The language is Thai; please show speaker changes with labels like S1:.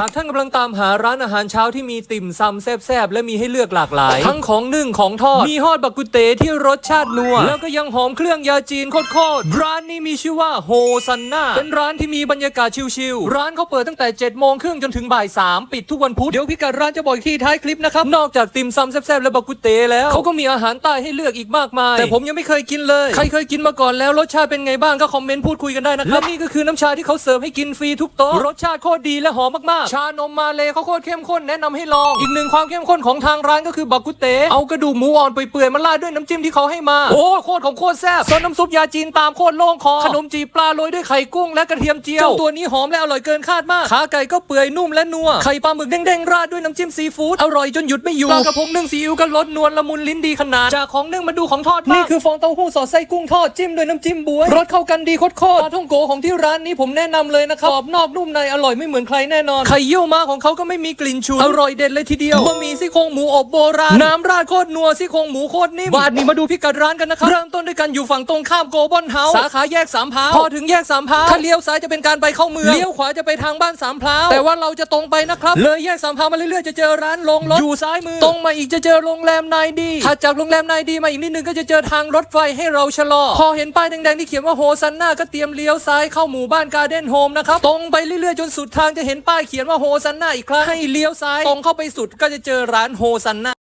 S1: หากท่านกำลังตามหาร้านอาหารเช้าที่มีติ่มซำแซ่บๆและมีให้เลือกหลากหลาย ทั้งของนึ่งของทอด มีฮอดบักกุเตที่รสชาตินัว แล้วก็ยังหอมเครื่องยาจีนโคตรๆร้านนี้มีชื่อว่าโฮซันนาเป็นร้านที่มีบรรยากาศชิลๆร้านเขาเปิดตั้งแต่7จ็ดโมงครึ่งจนถึงบ่ายสามปิดทุกวันพุธเดี๋ยวพิกัดร้านจะบอกอีกที่ท้ายคลิปนะครับนอกจากติ่มซำแซ่บๆและบักกุเตแล้วเขาก็มีอาหารใต้ให้เลือกอีกมากมาย แต่ผมยังไม่เคยกินเลยใครเคยกินมาก่อนแล้วรสชาติเป็นไงบ้างก็คอมเมนต์พูดคุยกันได้นะครับและนี่ก็คือน้ำชาที่เขาเสิร์ฟให้กินฟรีทุกโต๊ะรสชาติโคตรดีและหอมมากๆชานมมาเลเขาโคตรเข้มข้นแนะนำให้ลอง อีกหนึ่งความเข้มข้นของทางร้านก็คือบักกุเตเอากระดูกหมูอ่อนเปื่อยๆมาราดด้วยน้ำจิ้มที่เขาให้มา โอ้โคตรของโคตรแซ่บซอสน้ำซุปยาจีนตามโคตรโล่งคอขนมจีปลาโรยด้วยไข่กุ้งและกระเทียมเจียวเจ้าตัวนี้หอมและอร่อยเกินคาดมากขาไก่ก็เปื่อยนุ่มและนัวไข่ปลาหมึกเด้งๆราดด้วยน้ำจิ้มซีฟู้ดอร่อยจนหยุดไม่อยู่ปลากระพงนึ่งซีอิ๊วก็รสนวลละมุนลิ้นดีขนาดจากของนึ่งมาดูของทอดนี่คือฟองเต้าหู้สอดไส้กุ้งทอดจิ้มด้วยน้ำจิ้มบวยรสเข้ากันดีโคตรปลาท่องโกของที่ร้านนี้ผมแนะนำเลยนะครับกรอบนอกนุ่มในอร่อยไม่เหมือนใครแน่นอนไข่เยี่ยวมาของเขาก็ไม่มีกลิ่นฉุนอร่อยเด็ดเลยทีเดียวบะหมี่ซี่โครงหมูอบโบราณน้ำราดโคตรนัวซี่โครงหมูโคตรนิ่มบาดนี้มาดูพิกัดร้านกันนะครับเริ่มต้นด้วยกันอยู่ฝั่งตรงข้ามโกลบอลเฮาส์สาขาแยกสามพร้าวพอถึงแยกสามพร้าวถ้าเลี้ยวซ้ายจะเป็นการไปเข้าเมืองเลี้ยวขวาจะไปทางบ้านสามพร้าวแต่ว่าเราจะตรงไปนะครับเลยแยกสามพร้าวมาเรื่อยๆจะเจอร้านลงรถอยู่ซ้ายมือ ตรงมาอีกจะเจอโรงแรมนายดีถัดจากโรงแรมนายดีมาอีกนิดนึงก็จะเจอทางรถไฟให้เราชะลอ พอเห็นป้ายแดงๆที่เขียนว่าโฮซันนาก็เตรียมเลี้ยวซ้ายเข้าหมู่บ้านการ์เด้นโฮมนะครับตรงไปเรื่อยๆจนสุดทางจะเห็นป้ายเขียนว่าโฮซันนาอีกครั้งให้เลี้ยวซ้ายตรงเข้าไปสุดก็จะเจอร้านโฮซันนา